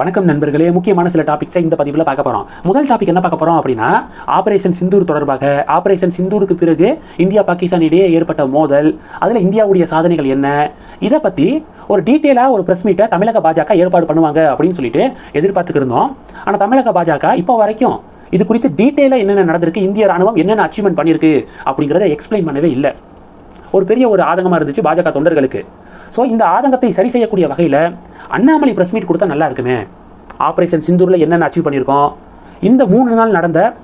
வணக்கம் நண்பர்களே. முக்கியமான சில டாபிக்ஸை இந்த பதிவில் பார்க்க போகிறோம் முதல் டாபிக் என்ன பார்க்க போகிறோம் அப்படின்னா ஆபரேஷன் சிந்தூர் தொடர்பாக ஆபரேஷன் சிந்தூருக்கு பிறகு இந்தியா பாகிஸ்தான் இடையே ஏற்பட்ட மோதல் அதில் இந்தியாவுடைய சாதனைகள் என்ன? இதை பற்றி ஒரு டீட்டெயிலாக ஒரு ப்ரெஸ் மீட்டை தமிழக பாஜக ஏற்பாடு பண்ணுவாங்க அப்படின்னு சொல்லிட்டு எதிர்பார்த்துக்கிருந்தோம் ஆனால் தமிழக பாஜக இப்போ வரைக்கும் இது குறித்து டீட்டெயிலாக என்னென்ன நடந்திருக்கு இந்திய ராணுவம் என்னென்ன அச்சீவ்மெண்ட் பண்ணியிருக்கு அப்படிங்கிறத எக்ஸ்பிளைன் பண்ணவே இல்லை. ஒரு பெரிய ஒரு ஆதங்கமாக இருந்துச்சு பாஜக தொண்டர்களுக்கு. ஸோ இந்த ஆதங்கத்தை சரி செய்யக்கூடிய வகையில் அண்ணாமலை ப்ரெஸ் மீட் கொடுத்தா நல்லா இருக்குமே. ஆப்ரேஷன் சிந்தூரில் என்னென்ன அச்சீவ் பண்ணியிருக்கோம்? இந்த மூணு நாள் நடந்த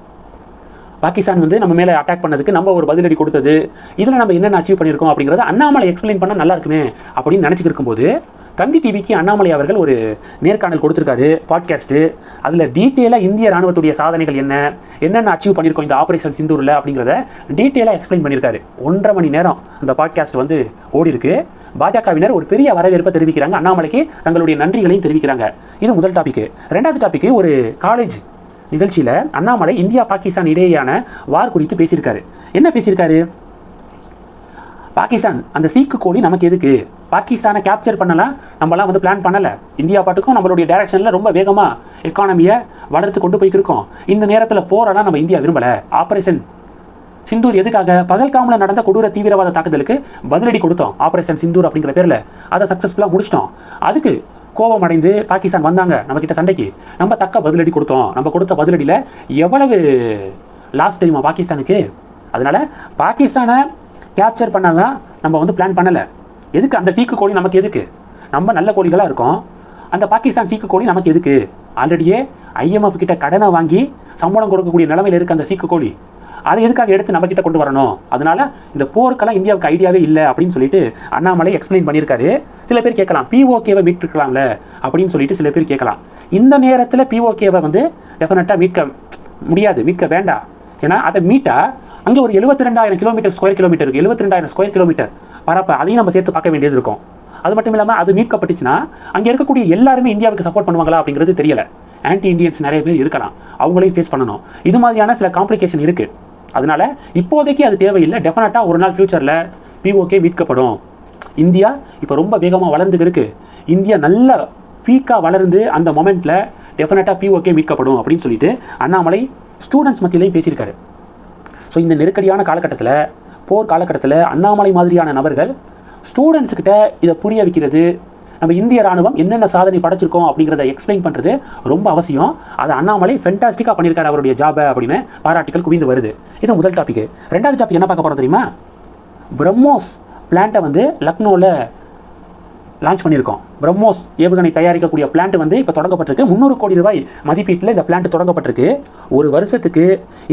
பாகிஸ்தான் வந்து நம்ம மேலே அட்டாக் பண்ணதுக்கு நம்ம ஒரு பதிலடி கொடுத்தது. இதில் நம்ம என்னென்ன அச்சீவ் பண்ணியிருக்கோம் அப்படிங்கிறத அண்ணாமலை எக்ஸ்பிளைன் பண்ணால் நல்லா இருக்குமே அப்படின்னு நினச்சிட்டு இருக்கும்போது தந்தி டிவிக்கு அண்ணாமலை அவர்கள் ஒரு நேர்காணல் கொடுத்துருக்காரு பாட்காஸ்ட்டு அதில் டீட்டெயிலாக இந்திய ராணுவத்துடைய சாதனைகள் என்ன? என்னென்ன அச்சீவ் பண்ணியிருக்கோம் இந்த ஆப்ரேஷன் சிந்தூரில் அப்படிங்கிறத டீட்டெயிலாக எக்ஸ்பிளைன் பண்ணியிருக்காரு. ஒன்றரை மணி நேரம் அந்த பாட்காஸ்ட் வந்து ஓடி இருக்கு பாஜகவினர் ஒரு பெரிய வரவேற்பை தெரிவிக்கிறாங்க. அண்ணாமலைக்கு தங்களுடைய நன்றிகளையும் தெரிவிக்கிறாங்க. இது முதல் டாபிக் ரெண்டாவது டாபிக் ஒரு காலேஜ் நிகழ்ச்சியில் அண்ணாமலை இந்தியா பாகிஸ்தான் இடையேயான வார் குறித்து பேசியிருக்காரு. என்ன பேசியிருக்காரு? பாகிஸ்தான் அந்த சீக்கு கோழி நமக்கு எதுக்கு? பாகிஸ்தானை கேப்சர் பண்ணலாம் நம்மலாம் வந்து பிளான் பண்ணலை. இந்தியா பாட்டுக்கும் நம்மளுடைய டைரக்ஷனில் ரொம்ப வேகமாக எக்கானமியை வளர்த்து கொண்டு போய்க்கிருக்கோம் இந்த நேரத்தில் போரெல்லாம் நம்ம இந்தியா விரும்பலை. ஆப்ரேஷன் சிந்தூர் எதுக்காக? பகல்காமில் நடந்த கொடூர தீவிரவாத தாக்குதலுக்கு பதிலடி கொடுத்தோம் ஆப்ரேஷன் சிந்தூர் அப்படிங்கிற பேரில். அதை சக்ஸஸ்ஃபுல்லாக முடிச்சிட்டோம். அதுக்கு கோபம் அடைந்து பாகிஸ்தான் வந்தாங்க நம்ம கிட்ட சண்டைக்கு. நம்ம தக்க பதிலடி கொடுத்தோம். நம்ம கொடுத்த பதிலடியில் எவ்வளவு லாஸ் தெரியுமா பாகிஸ்தானுக்கு? அதனால பாகிஸ்தானை கேப்சர் பண்ணதான் நம்ம வந்து பிளான் பண்ணலை. எதுக்கு? அந்த சீக்கு கோழி நமக்கு எதுக்கு? நம்ம நல்ல கோழிகளாக இருக்கோம். அந்த பாகிஸ்தான் சீக்கு கோழி நமக்கு எதுக்கு? ஆல்ரெடியே ஐஎம்எஃப் கிட்ட கடனை வாங்கி சம்பளம் கொடுக்கக்கூடிய நிலமையில் இருக்க அந்த சீக்கு கோழி. அதை எதுக்காக எடுத்து நம்ம கிட்ட கொண்டு வரணும்? அதனால இந்த போருக்கெல்லாம் இந்தியாவுக்கு ஐடியாவே இல்லை அப்படின்னு சொல்லிட்டு அண்ணாமலை எக்ஸ்பிளைன் பண்ணியிருக்காரு. சில பேர் கேட்கலாம் பிஓகேவை மீட்டுருக்கலாம்ல அப்படின்னு சொல்லிட்டு சில பேர் கேட்கலாம். இந்த நேரத்தில் பிஓகேவை வந்து டெஃபினட்டாக மீட்க முடியாது மீட்க வேண்டாம். ஏன்னா அதை மீட்டா அங்கே ஒரு எழுபத்தி ரெண்டாயிரம் கிலோமீட்டர் ஸ்கொயர் கிலோமீட்டர் இருக்குது எழுபத்தி ரெண்டாயிரம் ஸ்கொயர் கிலோமீட்டர் பரப்ப அதையும் நம்ம சேர்த்து பார்க்க வேண்டியது இருக்கும். அது மட்டும் இல்லாமல் அது மீட்கப்பட்டுச்சுன்னா அங்கே இருக்கக்கூடிய எல்லாருமே இந்தியாவுக்கு சப்போர்ட் பண்ணுவாங்களா அப்படிங்கிறது தெரியல. ஆன்டி இந்தியன்ஸ் நிறைய பேர் இருக்கலாம். அவங்களையும் ஃபேஸ் பண்ணணும். இது மாதிரியான சில காம்ப்ளிகேஷன் இருக்குது அதனால் இப்போதைக்கு அது தேவையில்லை. டெஃபினட்டாக ஒரு நாள் ஃப்யூச்சரில் பிஓகே மீட்கப்படும். இந்தியா இப்போ ரொம்ப வேகமாக வளர்ந்துருக்கு இந்தியா நல்ல பீக்காக வளர்ந்து அந்த மொமெண்ட்டில் டெஃபினட்டாக பிஓகே மீட்கப்படும் அப்படின்னு சொல்லிட்டு அண்ணாமலை ஸ்டூடெண்ட்ஸ் மத்தியிலையும் பேசியிருக்காரு. ஸோ இந்த நெருக்கடியான காலகட்டத்தில் போர் காலகட்டத்தில் அண்ணாமலை மாதிரியான நபர்கள் ஸ்டூடெண்ட்ஸுக்கிட்ட இதை புரிய வைக்கிறது நம்ம இந்திய ராணுவம் என்னென்ன சாதனை படைச்சிருக்கோம் அப்படிங்கிறத எக்ஸ்பிளைன் பண்ணுறது ரொம்ப அவசியம். அதை அண்ணாமலை ஃபென்டாஸ்டிக்காக பண்ணியிருக்காரு அவருடைய ஜாபை அப்படின்னு பாராட்டுகள் குவிந்து வருது. இது முதல் டாபிக் ரெண்டாவது டாபிக் என்ன பார்க்க போகிறோம் தெரியுமா? பிரம்மோஸ் பிளான்ட்டை வந்து லக்னோவில் லான்ச் பண்ணியிருக்கோம். பிரம்மோஸ் ஏவுகணை தயாரிக்கக்கூடிய பிளான்ட் வந்து இப்போ தொடங்கப்பட்டிருக்கு. முந்நூறு கோடி ரூபாய் மதிப்பீட்டில் இந்த பிளான்ட் தொடங்கப்பட்டிருக்கு. ஒரு வருஷத்துக்கு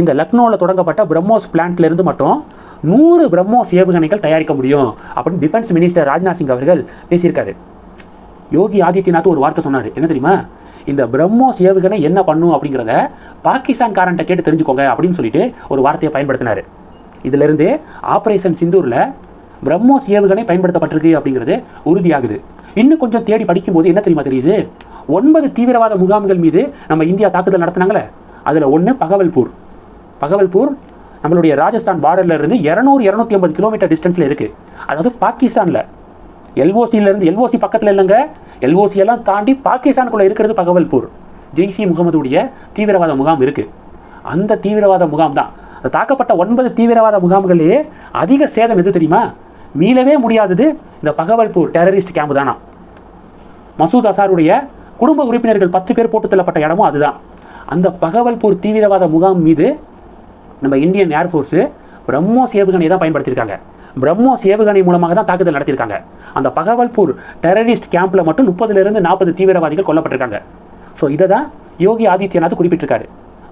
இந்த லக்னோவில் தொடங்கப்பட்ட பிரம்மோஸ் பிளான்ட்லேருந்து மட்டும் நூறு பிரம்மோஸ் ஏவுகணைகள் தயாரிக்க முடியும் அப்படின்னு டிஃபென்ஸ் மினிஸ்டர் ராஜ்நாத் சிங் அவர்கள் பேசியிருக்காரு. யோகி ஆதித்யநாத் ஒரு வார்த்தை சொன்னார். என்ன தெரியுமா? இந்த பிரம்மோஸ் ஏவுகணை என்ன பண்ணும் அப்படிங்கிறத பாகிஸ்தான்காரன்ட்ட கேட்டு தெரிஞ்சுக்கோங்க அப்படின்னு சொல்லிட்டு ஒரு வார்த்தையை பயன்படுத்தினார். இதிலிருந்து ஆப்ரேஷன் சிந்தூரில் பிரம்மோஸ் ஏவுகணை பயன்படுத்தப்பட்டிருக்கு அப்படிங்கிறது உறுதியாகுது. இன்னும் கொஞ்சம் தேடி படிக்கும்போது என்ன தெரியுமா தெரியுது? ஒன்பது தீவிரவாத முகாம்கள் மீது நம்ம இந்தியா தாக்குதல் நடத்தினாங்களே அதில் ஒன்று பகவல்பூர். பகவல்பூர் நம்மளுடைய ராஜஸ்தான் பார்டர்ல இருந்து இரநூறு இரநூத்தி ஐம்பது கிலோமீட்டர் டிஸ்டன்ஸில் இருக்குது அதாவது பாகிஸ்தானில். எல்ஓசியிலேருந்து எல்ஓசி பக்கத்தில் இல்லைங்க. எல்ஓசியெல்லாம் தாண்டி பாகிஸ்தானுக்குள்ளே இருக்கிறது பகவல்பூர். ஜெய்சி முகமதுடைய தீவிரவாத முகாம் இருக்குது அந்த தீவிரவாத முகாம் தான். தாக்கப்பட்ட ஒன்பது தீவிரவாத முகாம்களிலே அதிக சேதம் எது தெரியுமா? மீளவே முடியாதது இந்த பகவல்பூர் டெரரிஸ்ட் கேம்பு தானா? மசூத் அசாருடைய குடும்ப உறுப்பினர்கள் பத்து பேர் போட்டு தள்ளப்பட்ட இடமும் அதுதான். அந்த பகவல்பூர் தீவிரவாத முகாம் மீது நம்ம இந்தியன் ஏர்ஃபோர்ஸு பிரம்மோஸ் ஏவுகணையை தான் பயன்படுத்தியிருக்காங்க. பிரம்மோஸ் ஏவுகணை மூலமாக தான் தாக்குதல் நடத்தியிருக்காங்க. அந்த பகவல்பூர் டெரரிஸ்ட் கேம்பில் மட்டும் முப்பதுலேருந்து நாற்பது தீவிரவாதிகள் கொல்லப்பட்டிருக்காங்க. ஸோ இதை தான் யோகி ஆதித்யநாத் குறிப்பிட்டிருக்காரு.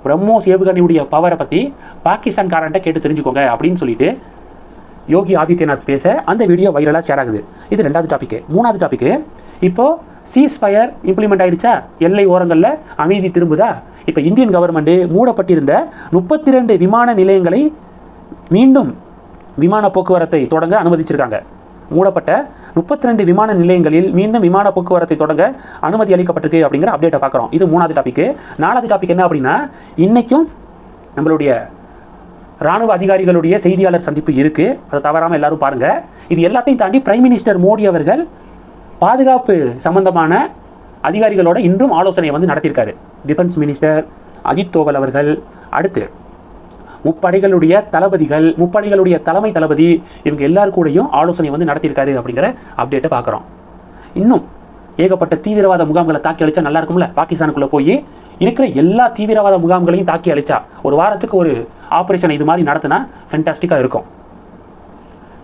பிரம்மோஸ் ஏவுகணையுடைய பவரை பற்றி பாகிஸ்தான்காரன்ட்ட கேட்டு தெரிஞ்சுக்கோங்க அப்படின்னு சொல்லிட்டு யோகி ஆதித்யநாத் பேச அந்த வீடியோ வைரலாக ஷேர் ஆகுது. இது ரெண்டாவது டாபிக்கு மூணாவது டாப்பிக்கு இப்போது சீஸ் ஃபயர் இம்ப்ளிமெண்ட் ஆயிடுச்சா? எல்லை ஓரங்களில் அமைதி திரும்புதா? இப்போ இந்தியன் கவர்மெண்ட்டு மூடப்பட்டிருந்த முப்பத்தி ரெண்டு விமான நிலையங்களை மீண்டும் விமான போக்குவரத்தை தொடங்க அனுமதிச்சிருக்காங்க. மூடப்பட்ட முப்பத்தி ரெண்டு விமான நிலையங்களில் மீண்டும் விமான போக்குவரத்தை தொடங்க அனுமதி அளிக்கப்பட்டிருக்கு அப்படிங்கிற அப்டேட்டை பார்க்குறோம். இது மூணாவது டாபிக் நாலாவது டாபிக் என்ன அப்படின்னா இன்றைக்கும் நம்மளுடைய ராணுவ அதிகாரிகளுடைய செய்தியாளர் சந்திப்பு இருக்குது அதை தவறாமல் எல்லாரும் பாருங்கள் இது எல்லாத்தையும் தாண்டி பிரைம் மினிஸ்டர் மோடி அவர்கள் பாதுகாப்பு சம்பந்தமான அதிகாரிகளோட இன்றும் ஆலோசனை வந்து நடத்தியிருக்காரு. டிஃபென்ஸ் மினிஸ்டர் அஜித் தோவல் அவர்கள். அடுத்து முப்படைகளுடைய தளபதிகள் முப்படைகளுடைய தலைமை தளபதி இவங்க எல்லார் கூடயும் ஆலோசனை வந்து நடத்தியிருக்காரு அப்படிங்கிற அப்டேட்டை பார்க்குறோம். இன்னும் ஏகப்பட்ட தீவிரவாத முகாம்களை தாக்கி அழிச்சா நல்லா இருக்கும்ல? பாகிஸ்தானுக்குள்ளே போய் இருக்கிற எல்லா தீவிரவாத முகாம்களையும் தாக்கி அழிச்சா ஒரு வாரத்துக்கு ஒரு ஆப்ரேஷன் இது மாதிரி நடத்தினா ஃபென்டாஸ்டிக்காக இருக்கும்.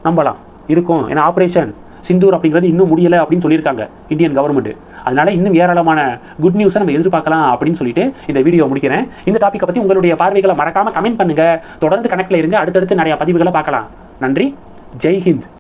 நம்பலாம். இருக்கும். ஏன்னா ஆப்ரேஷன் சிந்தூர் அப்படிங்கிறது இன்னும் முடியலை அப்படின்னு சொல்லியிருக்காங்க. இந்தியன் கவர்மெண்ட் அதனால இன்னும் ஏராளமான குட் நியூஸை நம்ம எதிர்பார்க்கலாம் அப்படின்னு சொல்லிட்டு இந்த வீடியோ முடிக்கிறேன். இந்த டாப்பிக்கை பற்றி உங்களுடைய பார்வைகளை மறக்காம கமெண்ட் பண்ணுங்க. தொடர்ந்து கணக்கில் இருங்க. அடுத்தடுத்து நிறைய பதிவுகளை பார்க்கலாம். நன்றி. ஜெய் ஹிந்த்.